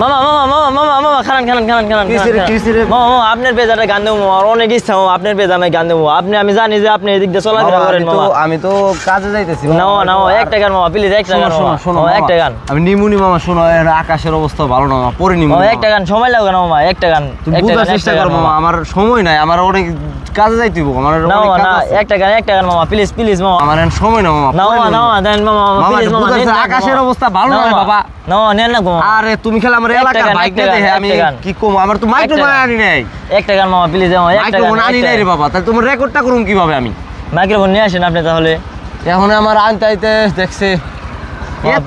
মামা মামা মামা মামা মামা আপনার গান দেবো আমার অনেক ইচ্ছা আপনার আমি গান দেবো। আপনি আমি জানি যে আপনি এদিক দিয়ে চলাফেরা করেন আমি মামা। আমি তো কাজে যাইতেছি না না একটা গান মামা প্লিজ একটা গান শোনো শোনো। একটা গান। আমি নিমুনি মামা শোনো এর আকাশের অবস্থা ভালো না মামা পরে নিমুনি একটা গান সময় লাগবে না মামা একটা গান বুঝার চেষ্টা করো মামা। আমার সময় নাই আমার অনেক কাজে যাইতে হইব আমার না না একটা গান একটা গান মামা প্লিজ প্লিজ মামা। আমার সময় না মামা না না দেন মামা প্লিজ মামা আকাশের অবস্থা ভালো না, বাবা। না নেন না গো আরে তুমি খেলে আমার এলাকার বাইক দেখে গান, আমি। কি কম? আমার তো মাইক্রোফোন আনি নাই। একটা গান মামা প্লিজ মামা একটা গান আনি নাই রে বাবা। তাহলে তোমার রেকর্ডটা করুম কীভাবে আমি? মাইক্রোফোন নিয়ে আসেন আপনি তাহলে। এখন আমার আনতে আইতে দেখছে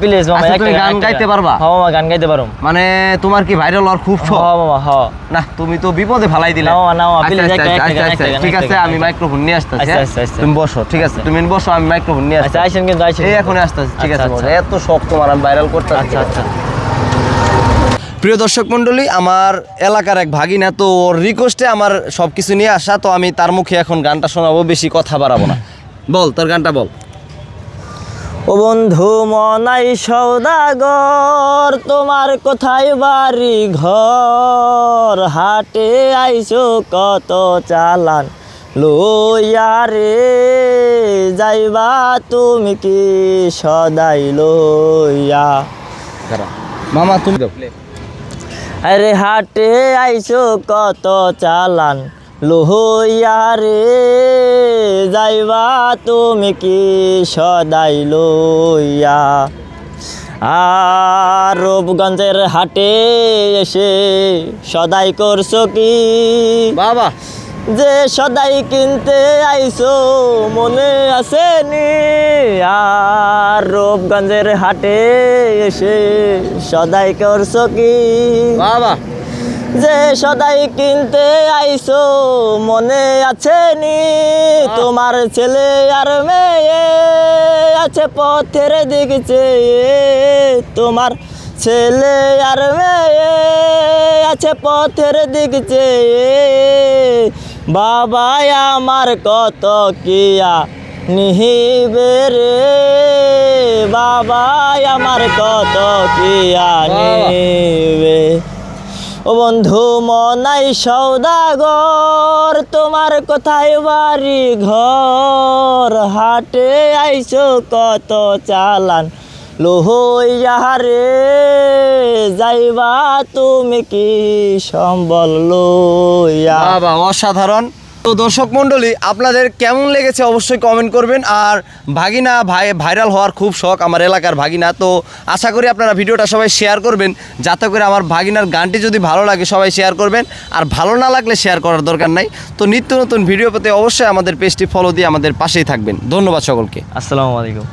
প্লিজ মামা আচ্ছা, একটা গান গাইতে পারবা? হ্যাঁ মামা গান গাইতে পারো মানে তোমার কি ভাইরাল হওয়ার খুব শখ? হ্যাঁ মামা হ্যাঁ। না তুমি তো বিপদে ফালাই দিলে। না, না, আচ্ছা, আচ্ছা, একটা- আচ্ছা, একটা আচ্ছা, একটা ঠিক আছে আমি। মাইক্রোফোন নিয়ে আসতেছি আচ্ছা, হ্যাঁ? আচ্ছা, আচ্ছা। তুমি বসো ঠিক আছে? তুমি বসো আমি মাইক্রোফোন নিয়ে আচ্ছা আসছি আইসেন কিন্তু আইসেন এই এখন আসতেছি ঠিক আচ্ছা, আছে আচ্ছা। এত শখ তোমার আমি ভাইরাল করতে আচ্ছা আচ্ছা। প্রিয় দর্শক মণ্ডলী আমার এলাকার এক ভাগিনা তো ওর রিকোয়েস্টে আমার সব কিছু নিয়ে আসা তো আমি তার মুখে এখন গানটা শোনাবো বেশি কথা বাড়াবো না। বল তোর গানটা বল। ও বন্ধু মনাই সৌদাগর তোমার কোথায় বাড়ি ঘর হাটে আইসো কত চালান লইয়া রে? যাইবা তুমি কি সদাই লইয়া? মামা তুমি আরে হাটে আইসো কত চালান? লোহইয়া রে যাইবা তুমি কি সদাই লইয়া আর রূপগঞ্জের হাটে এসে সদাই করছ কি? বাবা। যে সদাই কিনতে আইসো মনে আছে নি আর রূপগঞ্জের হাটে এসে সদাই করছ কি? বাবা। যে সদাই কিনতে আইসো মনে আছে নি? তোমার ছেলে আর মেয়ে আছে পথের চেয়ে। তোমার ছেলে আর মেয়ে আছে পথের দিক চেয়ে। বাবা আমার কত কিয়া নিহিবে রে বাবা আমার কত কিয়া নিবে ও বন্ধু, মনাই সৌদাগর, তোমার কোথায় বাড়ি ঘর, হাটে আইসো কত চালান। লোহইয়া রে যাইবা তুমি কি সম্বল লইয়া? অসাধারণ। তো দর্শক মণ্ডলী, আপনাদের কেমন লেগেছে অবশ্যই কমেন্ট করবেন। আর ভাগিনা ভাই ভাইরাল হওয়ার খুব শখ আমার এলাকার ভাগিনা, তো আশা করি আপনারা ভিডিওটা সবাই শেয়ার করবেন, যাতে করে আমার ভাগিনার গানটি যদি ভালো লাগে সবাই শেয়ার করবেন, আর ভালো না লাগলে শেয়ার করার দরকার নাই। তো নিত্য নতুন ভিডিও পেতে অবশ্যই আমাদের পেজটি ফলো দিয়ে আমাদের পাশেই থাকবেন। ধন্যবাদ সকলকে। আসসালামু আলাইকুম।